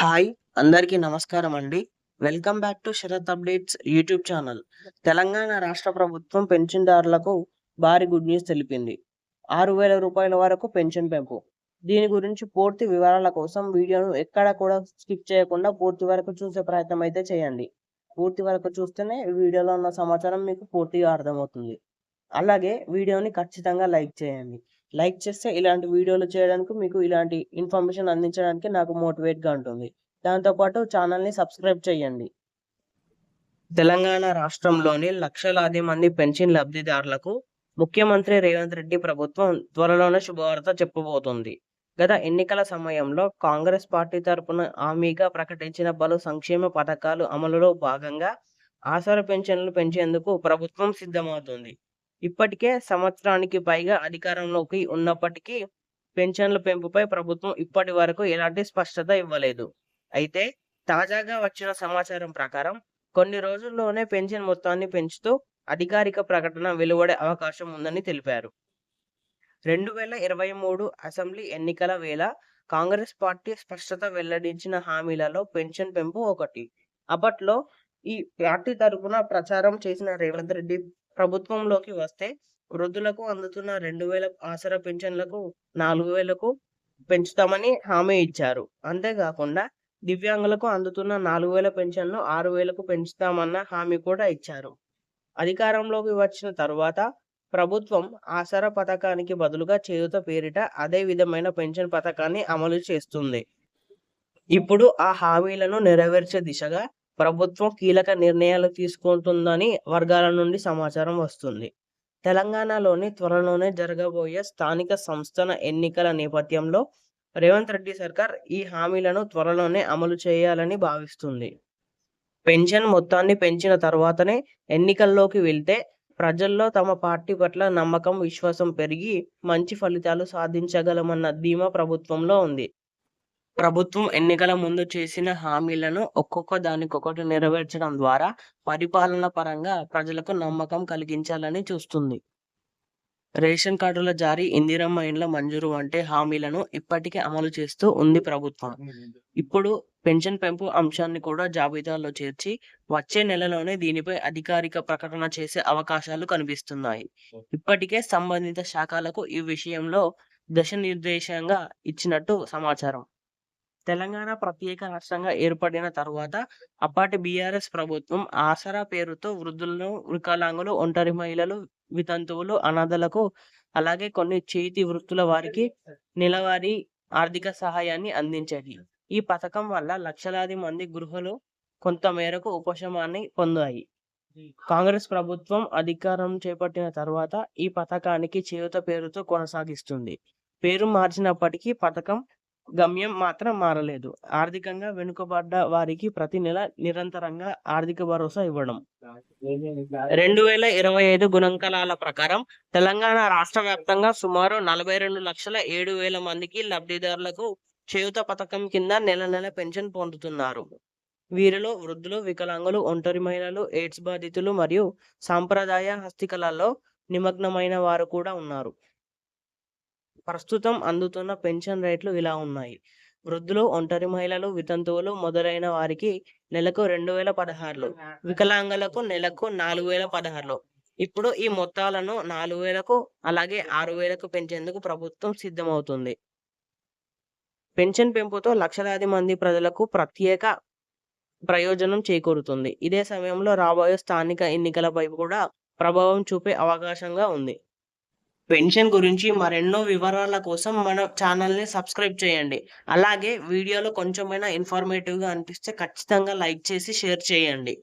Hi అందరికీ నమస్కారం అండి. Welcome back to Sharath updates YouTube channel. Telangana రాష్ట్ర ప్రభుత్వం పెన్షన్దారులకు భారీ గుడ్ న్యూస్ తెలిపింది. ఆరు వేల రూపాయల వరకు పెన్షన్ పెంపు. దీని గురించి పూర్తి వివరాల కోసం వీడియోను ఎక్కడ కూడా స్కిప్ చేయకుండా పూర్తి వరకు చూసే ప్రయత్నం అయితే చేయండి. పూర్తి వరకు చూస్తేనే వీడియోలో ఉన్న సమాచారం మీకు పూర్తిగా అర్థమవుతుంది. అలాగే వీడియోని ఖచ్చితంగా లైక్ చేయండి. లైక్ చేస్తే ఇలాంటి వీడియోలు చేయడానికి మీకు ఇలాంటి ఇన్ఫర్మేషన్ అందించడానికి నాకు మోటివేట్గా ఉంటుంది. దాంతోపాటు ఛానల్ని సబ్స్క్రైబ్ చేయండి. తెలంగాణ రాష్ట్రంలోని లక్షలాది మంది పెన్షన్ లబ్ధిదారులకు ముఖ్యమంత్రి రేవంత్ రెడ్డి ప్రభుత్వం త్వరలోనే శుభవార్త చెప్పబోతుంది. గత ఎన్నికల సమయంలో కాంగ్రెస్ పార్టీ తరపున హామీగా ప్రకటించిన పలు సంక్షేమ పథకాలు అమలులో భాగంగా ఆసార పెన్షన్లు పెంచేందుకు ప్రభుత్వం సిద్ధమవుతుంది. ఇప్పటికే సంవత్సరానికి పైగా అధికారంలోకి ఉన్నప్పటికీ పెన్షన్ల పెంపుపై ప్రభుత్వం ఇప్పటి వరకు ఎలాంటి స్పష్టత ఇవ్వలేదు. అయితే తాజాగా వచ్చిన సమాచారం ప్రకారం కొన్ని రోజుల్లోనే పెన్షన్ మొత్తాన్ని పెంచుతూ అధికారిక ప్రకటన వెలువడే అవకాశం ఉందని తెలిపారు. రెండు వేల ఇరవై మూడు అసెంబ్లీ ఎన్నికల వేళ కాంగ్రెస్ పార్టీ స్పష్టత వెల్లడించిన హామీలలో పెన్షన్ పెంపు ఒకటి. అప్పట్లో ఈ పార్టీ తరపున ప్రచారం చేసిన రేవంత్ రెడ్డి ప్రభుత్వంలోకి వస్తే వృద్ధులకు అందుతున్న రెండు వేల ఆసరా పెన్షన్లకు నాలుగు వేలకు పెంచుతామని హామీ ఇచ్చారు. అంతేకాకుండా దివ్యాంగులకు అందుతున్న నాలుగు వేల పెన్షన్ను ఆరు వేలకు పెంచుతామన్న హామీ కూడా ఇచ్చారు. అధికారంలోకి వచ్చిన తరువాత ప్రభుత్వం ఆసరా పథకానికి బదులుగా చేయుత పేరిట అదే విధమైన పెన్షన్ పథకాన్ని అమలు చేస్తుంది. ఇప్పుడు ఆ హామీలను నెరవేర్చే దిశగా ప్రభుత్వం కీలక నిర్ణయాలు తీసుకుంటుందని వర్గాల నుండి సమాచారం వస్తుంది. తెలంగాణలోని త్వరలోనే జరగబోయే స్థానిక సంస్థల ఎన్నికల నేపథ్యంలో రేవంత్ రెడ్డి సర్కార్ ఈ హామీలను త్వరలోనే అమలు చేయాలని భావిస్తుంది. పెన్షన్ మొత్తాన్ని పెంచిన తర్వాతనే ఎన్నికల్లోకి వెళ్తే ప్రజల్లో తమ పార్టీ పట్ల నమ్మకం విశ్వాసం పెరిగి మంచి ఫలితాలు సాధించగలమన్న ధీమా ప్రభుత్వంలో ఉంది. ప్రభుత్వం ఎన్నికల ముందు చేసిన హామీలను ఒక్కొక్క దానికొకటి నెరవేర్చడం ద్వారా పరిపాలన పరంగా ప్రజలకు నమ్మకం కలిగించాలని చూస్తుంది. రేషన్ కార్డుల జారీ ఇందిరమ్మ ఇండ్ల మంజూరు వంటి హామీలను ఇప్పటికే అమలు చేస్తూ ఉంది ప్రభుత్వం. ఇప్పుడు పెన్షన్ పెంపు అంశాన్ని కూడా జాబితాలో చేర్చి వచ్చే నెలలోనే దీనిపై అధికారిక ప్రకటన చేసే అవకాశాలు కనిపిస్తున్నాయి. ఇప్పటికే సంబంధిత శాఖలకు ఈ విషయంలో దశ నిర్దేశంగా ఇచ్చినట్టు సమాచారం. తెలంగాణ ప్రత్యేక రాష్ట్రంగా ఏర్పడిన తర్వాత అప్పటి బీఆర్ఎస్ ప్రభుత్వం ఆసరా పేరుతో వృద్ధులను వికలాంగులు ఒంటరి మహిళలు వితంతువులు అనాథలకు అలాగే కొన్ని చేతి వృత్తుల వారికి నెలవారీ ఆర్థిక సహాయాన్ని అందించేది. ఈ పథకం వల్ల లక్షలాది మంది గృహలు కొంత మేరకు ఉపశమాన్ని పొందాయి. కాంగ్రెస్ ప్రభుత్వం అధికారం చేపట్టిన తర్వాత ఈ పథకానికి చేయుత పేరుతో కొనసాగిస్తుంది. పేరు మార్చినప్పటికీ పథకం గమ్యం మాత్రం మారలేదు. ఆర్థికంగా వెనుకబడ్డ వారికి ప్రతి నెల నిరంతరంగా ఆర్థిక భరోసా ఇవ్వడం. రెండు వేల ఇరవై ఐదు గుణంకలాల ప్రకారం తెలంగాణ రాష్ట్ర వ్యాప్తంగా సుమారు నలభై రెండు లక్షల ఏడు వేల మందికి లబ్ధిదారులకు చేయుత పథకం కింద నెల నెల పెన్షన్ పొందుతున్నారు. వీరిలో వృద్ధులు వికలాంగులు ఒంటరి మహిళలు ఎయిడ్స్ బాధితులు మరియు సాంప్రదాయ హస్తికలలో నిమగ్నమైన వారు కూడా ఉన్నారు. ప్రస్తుతం అందుతున్న పెన్షన్ రేట్లు ఇలా ఉన్నాయి. వృద్ధులు ఒంటరి మహిళలు వితంతువులు మొదలైన వారికి నెలకు రెండు వేల పదహారులు వికలాంగులకు నెలకు నాలుగు వేల పదహారులు. ఇప్పుడు ఈ మొత్తాలను నాలుగు వేలకు అలాగే ఆరు వేలకు పెంచేందుకు ప్రభుత్వం సిద్ధమవుతుంది. పెన్షన్ పెంపుతో లక్షలాది మంది ప్రజలకు ప్రత్యేక ప్రయోజనం చేకూరుతుంది. ఇదే సమయంలో రాబోయే స్థానిక ఎన్నికలపై కూడా ప్రభావం చూపే అవకాశంగా ఉంది. పెన్షన్ గురించి మరెన్నో వివరాల కోసం మన ఛానల్ని సబ్స్క్రైబ్ చేయండి. అలాగే వీడియోలో కొంచెమైనా ఇన్ఫర్మేటివ్గా అనిపిస్తే ఖచ్చితంగా లైక్ చేసి షేర్ చేయండి.